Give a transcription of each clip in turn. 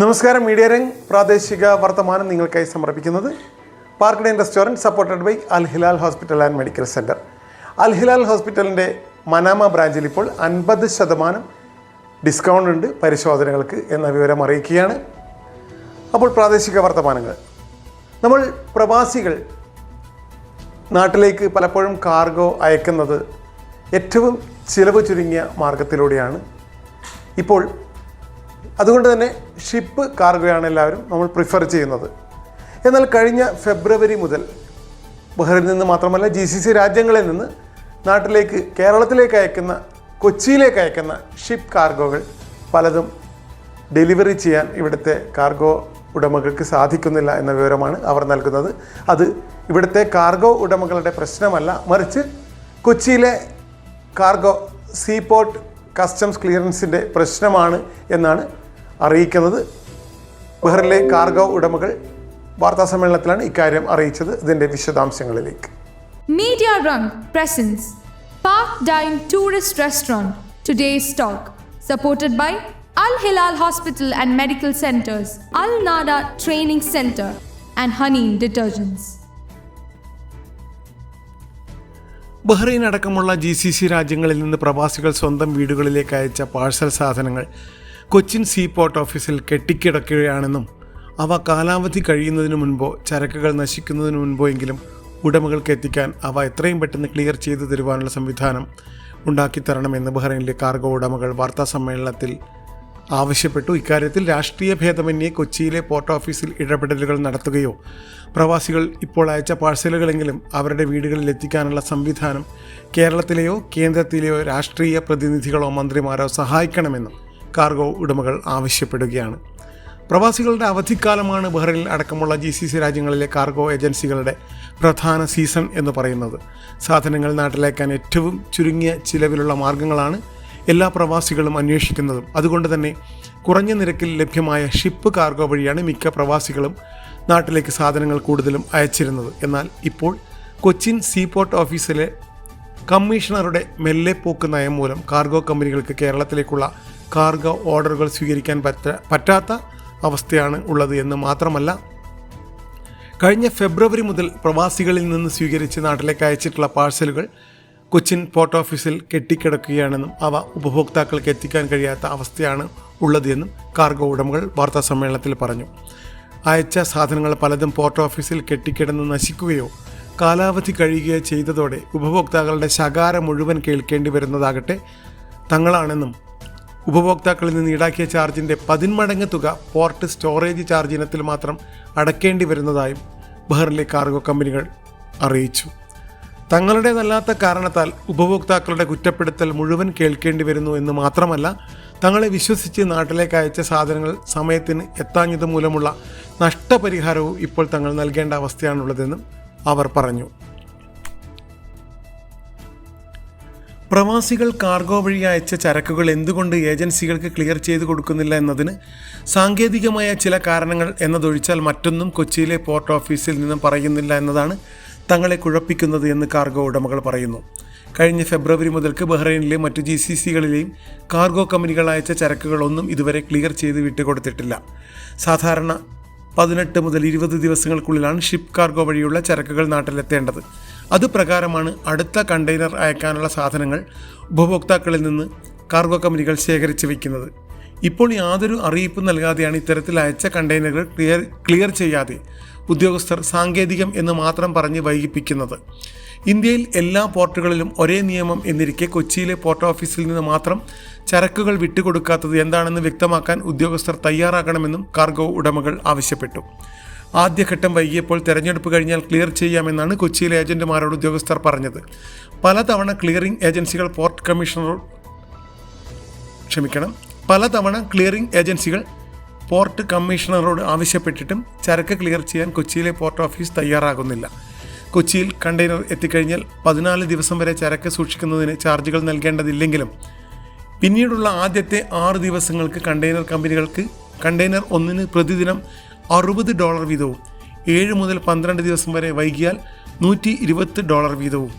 നമസ്കാരം മീഡിയ രംഗ്. പ്രാദേശിക വർത്തമാനം നിങ്ങൾക്കായി സമർപ്പിക്കുന്നത് park dine restaurant supported by Al Hilal hospital and medical centre Al Hilal ഹോസ്പിറ്റലിന്റെ മനാമ ബ്രാഞ്ചിൽ ഇപ്പോൾ അൻപത് ശതമാനം ഡിസ്കൗണ്ട് ഉണ്ട് പരിശോധനകൾക്ക് എന്ന വിവരം അറിയിക്കുകയാണ്. അപ്പോൾ പ്രാദേശിക വർത്തമാനങ്ങൾ. നമ്മൾ പ്രവാസികൾ നാട്ടിലേക്ക് പലപ്പോഴും കാർഗോ അയക്കുന്നത് ഏറ്റവും ചിലവ് ചുരുങ്ങിയ മാർഗത്തിലൂടെയാണ്. ഇപ്പോൾ അതുകൊണ്ട് തന്നെ ഷിപ്പ് കാർഗോയാണ് എല്ലാവരും നമ്മൾ പ്രിഫർ ചെയ്യുന്നത്. എന്നാൽ കഴിഞ്ഞ ഫെബ്രുവരി മുതൽ ബഹ്റിൽ നിന്ന് മാത്രമല്ല ജി സി സി രാജ്യങ്ങളിൽ നിന്ന് നാട്ടിലേക്ക് കേരളത്തിലേക്ക് അയക്കുന്ന കൊച്ചിയിലേക്ക് അയക്കുന്ന ഷിപ്പ് കാർഗോകൾ പലതും ഡെലിവറി ചെയ്യാൻ ഇവിടുത്തെ കാർഗോ ഉടമകൾക്ക് സാധിക്കുന്നില്ല എന്ന വിവരമാണ് അവർ നൽകുന്നത്. അത് ഇവിടുത്തെ കാർഗോ ഉടമകളുടെ പ്രശ്നമല്ല. മറിച്ച് കൊച്ചിയിലെ കാർഗോ സീപോർട്ട് കസ്റ്റംസ് ക്ലിയറൻസിന്റെ പ്രശ്നമാണ് എന്നാണ് അറിയിക്കുന്നത്. ബഹ്റിലെ കാർഗോ ഉടമകൾ വാർത്താ സമ്മേളനത്തിലാണ് ഇക്കാര്യം അറിയിച്ചത്. ഇതിന്റെ വിശദാംശങ്ങളിലേക്ക്. Media Rang presents. Park dine tourist restaurant today talk. Supported by Al Hilal hospital and medical centres. Al Nada training centre and honey detergents. Bahrain അടക്കമുള്ള ജി സി സി രാജ്യങ്ങളിൽ നിന്ന് പ്രവാസികൾ സ്വന്തം വീടുകളിലേക്ക് അയച്ച പാഴ്സൽ സാധനങ്ങൾ കൊച്ചിൻ സീ പോർട്ട് ഓഫീസിൽ കെട്ടിക്കിടക്കുകയാണെന്നും അവ കാലാവധി കഴിയുന്നതിന് മുൻപോ ചരക്കുകൾ നശിക്കുന്നതിന് മുൻപോ എങ്കിലും ഉടമകൾക്ക് എത്തിക്കാൻ അവ എത്രയും പെട്ടെന്ന് ക്ലിയർ ചെയ്തു തരുവാനുള്ള സംവിധാനം ഉണ്ടാക്കിത്തരണമെന്ന് ബഹ്റൈനിലെ കാർഗോ ഉടമകൾ വാർത്താ സമ്മേളനത്തിൽ ആവശ്യപ്പെട്ടു. ഇക്കാര്യത്തിൽ രാഷ്ട്രീയ ഭേദമന്യേ കൊച്ചിയിലെ പോർട്ട് ഓഫീസിൽ ഇടപെടലുകൾ നടത്തുകയോ. പ്രവാസികൾ ഇപ്പോൾ അയച്ച പാഴ്സലുകളെങ്കിലും അവരുടെ വീടുകളിൽ എത്തിക്കാനുള്ള സംവിധാനം കേരളത്തിലെയോ കേന്ദ്രത്തിലെയോ രാഷ്ട്രീയ പ്രതിനിധികളോ മന്ത്രിമാരോ സഹായിക്കണമെന്നും കാർഗോ ഉടമകൾ ആവശ്യപ്പെടുകയാണ്. പ്രവാസികളുടെ അവധിക്കാലമാണ് ബഹ്റൈനിൽ അടക്കമുള്ള ജി സി സി രാജ്യങ്ങളിലെ കാർഗോ ഏജൻസികളുടെ പ്രധാന സീസൺ എന്ന് പറയുന്നത്. സാധനങ്ങൾ നാട്ടിലേക്കാൻ ഏറ്റവും ചുരുങ്ങിയ ചിലവിലുള്ള മാർഗങ്ങളാണ് എല്ലാ പ്രവാസികളും അന്വേഷിക്കുന്നതും. അതുകൊണ്ട് തന്നെ കുറഞ്ഞ നിരക്കിൽ ലഭ്യമായ ഷിപ്പ് കാർഗോ വഴിയാണ് മിക്ക പ്രവാസികളും നാട്ടിലേക്ക് സാധനങ്ങൾ കൂടുതലും അയച്ചിരുന്നത്. എന്നാൽ ഇപ്പോൾ കൊച്ചിൻ സീപോർട്ട് ഓഫീസിലെ കമ്മീഷണറുടെ മെല്ലെ പോക്ക് നയം മൂലം കാർഗോ കമ്പനികൾക്ക് കേരളത്തിലേക്കുള്ള കാർഗോ ഓർഡറുകൾ സ്വീകരിക്കാൻ പറ്റ പറ്റാത്ത അവസ്ഥയാണ് ഉള്ളത് എന്ന് മാത്രമല്ല കഴിഞ്ഞ ഫെബ്രുവരി മുതൽ പ്രവാസികളിൽ നിന്ന് സ്വീകരിച്ച് നാട്ടിലേക്ക് അയച്ചിട്ടുള്ള പാഴ്സലുകൾ കൊച്ചിൻ പോർട്ട് ഓഫീസിൽ കെട്ടിക്കിടക്കുകയാണെന്നും അവ ഉപഭോക്താക്കൾക്ക് എത്തിക്കാൻ കഴിയാത്ത അവസ്ഥയാണ് ഉള്ളതെന്നും കാർഗോ ഉടമകൾ വാർത്താ സമ്മേളനത്തിൽ പറഞ്ഞു. അയച്ച സാധനങ്ങൾ പലതും പോർട്ട് ഓഫീസിൽ കെട്ടിക്കിടന്ന് നശിക്കുകയോ കാലാവധി കഴിയുകയോ ചെയ്തതോടെ ഉപഭോക്താക്കളുടെ ശകാരം മുഴുവൻ കേൾക്കേണ്ടി വരുന്നതാകട്ടെ തങ്ങളാണെന്നും ഉപഭോക്താക്കളിൽ നിന്ന് ഈടാക്കിയ ചാർജിന്റെ പതിന്മടങ്ങ് തുക പോർട്ട് സ്റ്റോറേജ് ചാർജ് ഇനത്തിൽ മാത്രം അടക്കേണ്ടി വരുന്നതായും ബഹറിലെ കാർഗോ കമ്പനികൾ അറിയിച്ചു. തങ്ങളുടേതല്ലാത്ത കാരണത്താൽ ഉപഭോക്താക്കളുടെ കുറ്റപ്പെടുത്തൽ മുഴുവൻ കേൾക്കേണ്ടി വരുന്നു എന്ന് മാത്രമല്ല തങ്ങളെ വിശ്വസിച്ച് നാട്ടിലേക്ക് അയച്ച സാധനങ്ങൾ സമയത്തിന് എത്താഞ്ഞത് മൂലമുള്ള നഷ്ടപരിഹാരവും ഇപ്പോൾ തങ്ങൾ നൽകേണ്ട അവസ്ഥയാണുള്ളതെന്നും അവർ പറഞ്ഞു. പ്രവാസികൾ കാർഗോ വഴി അയച്ച ചരക്കുകൾ എന്തുകൊണ്ട് ഏജൻസികൾക്ക് ക്ലിയർ ചെയ്ത് കൊടുക്കുന്നില്ല എന്നതിന് സാങ്കേതികമായ ചില കാരണങ്ങൾ എന്നതൊഴിച്ചാൽ മറ്റൊന്നും കൊച്ചിയിലെ പോർട്ട് ഓഫീസിൽ നിന്നും പറയുന്നില്ല എന്നതാണ് തങ്ങളെ കുഴപ്പിക്കുന്നത് എന്ന് കാർഗോ ഉടമകൾ പറയുന്നു. കഴിഞ്ഞ ഫെബ്രുവരി മുതൽക്ക് ബഹ്റൈനിലെ മറ്റു ജി സി സികളിലെയും കാർഗോ കമ്പനികൾ അയച്ച ചരക്കുകളൊന്നും ഇതുവരെ ക്ലിയർ ചെയ്ത് വിട്ടുകൊടുത്തിട്ടില്ല. സാധാരണ പതിനെട്ട് മുതൽ ഇരുപത് ദിവസങ്ങൾക്കുള്ളിലാണ് ഷിപ്പ് കാർഗോ വഴിയുള്ള ചരക്കുകൾ നാട്ടിലെത്തേണ്ടത്. അത് പ്രകാരമാണ് അടുത്ത കണ്ടെയ്നർ അയക്കാനുള്ള സാധനങ്ങൾ ഉപഭോക്താക്കളിൽ നിന്ന് കാർഗോ കമ്പനികൾ ശേഖരിച്ച് വയ്ക്കുന്നത് ഇപ്പോൾ യാതൊരു അറിയിപ്പും നൽകാതെയാണ് ഇത്തരത്തിൽ അയച്ച കണ്ടെയ്നറുകൾ ക്ലിയർ ക്ലിയർ ചെയ്യാതെ ഉദ്യോഗസ്ഥർ സാങ്കേതികം എന്ന് മാത്രം പറഞ്ഞ് വൈകിപ്പിക്കുന്നത്. ഇന്ത്യയിൽ എല്ലാ പോർട്ടുകളിലും ഒരേ നിയമം എന്നിരിക്കെ കൊച്ചിയിലെ പോർട്ട് ഓഫീസിൽ നിന്ന് മാത്രം ചരക്കുകൾ വിട്ടുകൊടുക്കാത്തത് എന്താണെന്ന് വ്യക്തമാക്കാൻ ഉദ്യോഗസ്ഥർ തയ്യാറാകണമെന്നും കാർഗോ ഉടമകൾ ആവശ്യപ്പെട്ടു. ആദ്യഘട്ടം വൈകിയപ്പോൾ തെരഞ്ഞെടുപ്പ് കഴിഞ്ഞാൽ ക്ലിയർ ചെയ്യാമെന്നാണ് കൊച്ചിയിലെ ഏജന്റുമാരോട് ഉദ്യോഗസ്ഥർ പറഞ്ഞത്. പലതവണ ക്ലിയറിംഗ് ഏജൻസികൾ പോർട്ട് കമ്മീഷണർ ക്ഷമിക്കണം. പലതവണ ക്ലിയറിംഗ് ഏജൻസികൾ പോർട്ട് കമ്മീഷണറോട് ആവശ്യപ്പെട്ടിട്ടും ചരക്ക് ക്ലിയർ ചെയ്യാൻ കൊച്ചിയിലെ പോർട്ട് ഓഫീസ് തയ്യാറാകുന്നില്ല. കൊച്ചിയിൽ കണ്ടെയ്നർ എത്തിക്കഴിഞ്ഞാൽ പതിനാല് ദിവസം വരെ ചരക്ക് സൂക്ഷിക്കുന്നതിന് ചാർജുകൾ നൽകേണ്ടതില്ലെങ്കിലും പിന്നീടുള്ള ആദ്യത്തെ ആറ് ദിവസങ്ങൾക്ക് കണ്ടെയ്നർ കമ്പനികൾക്ക് കണ്ടെയ്നർ ഒന്നിന് പ്രതിദിനം അറുപത് ഡോളർ വീതവും ഏഴ് മുതൽ പന്ത്രണ്ട് ദിവസം വരെ വൈകിയാൽ നൂറ്റി ഇരുപത് ഡോളർ വീതവും.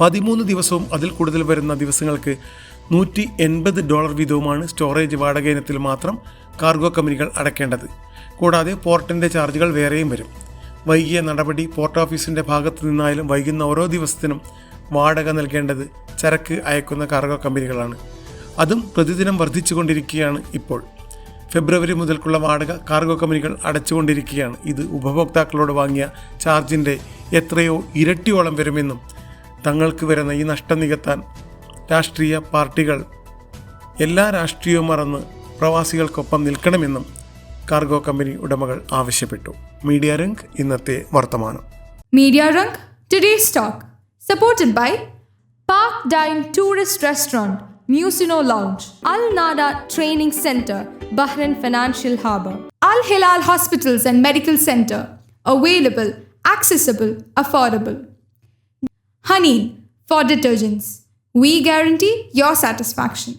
പതിമൂന്ന് ദിവസവും അതിൽ കൂടുതൽ വരുന്ന ദിവസങ്ങൾക്ക് നൂറ്റി എൺപത് ഡോളർ വീതവുമാണ് സ്റ്റോറേജ് വാടക ഇനത്തിൽ മാത്രം കാർഗോ കമ്പനികൾ അടയ്ക്കേണ്ടത്. കൂടാതെ പോർട്ടിന്റെ ചാർജുകൾ വേറെയും വരും. വൈകിയ നടപടി പോർട്ട് ഓഫീസിന്റെ ഭാഗത്തു നിന്നായാലും വൈകുന്ന ഓരോ ദിവസത്തിനും വാടക നൽകേണ്ടത് ചരക്ക് അയക്കുന്ന കാർഗോ കമ്പനികളാണ്. അതും പ്രതിദിനം വർദ്ധിച്ചുകൊണ്ടിരിക്കുകയാണ് ഇപ്പോൾ. ഫെബ്രുവരി മുതൽക്കുള്ള വാടക കാർഗോ കമ്പനികൾ അടച്ചുകൊണ്ടിരിക്കുകയാണ്. ഇത് ഉപഭോക്താക്കളോട് വാങ്ങിയ ചാർജിന്റെ എത്രയോ ഇരട്ടിയോളം വരുമെന്നും തങ്ങൾക്ക് വരുന്ന ഈ നഷ്ടം നികത്താൻ രാഷ്ട്രീയ പാർട്ടികൾ എല്ലാ രാഷ്ട്രീയവും മറന്ന് പ്രവാസികൾക്കൊപ്പം നിൽക്കണമെന്നും കാർഗോ കമ്പനി ഉടമകൾ ആവശ്യപ്പെട്ടു. മീഡിയ രംഗ് ഇന്നത്തെ വർത്തമാനം Media Rung, today's talk, supported by Park Dine Tourist Restaurant, Musino Lounge, Al Nada Training Center, Bahrain Financial Harbour, Al Hilal Hospitals and Medical Center, available, accessible, affordable. Honey for detergents. We guarantee your satisfaction.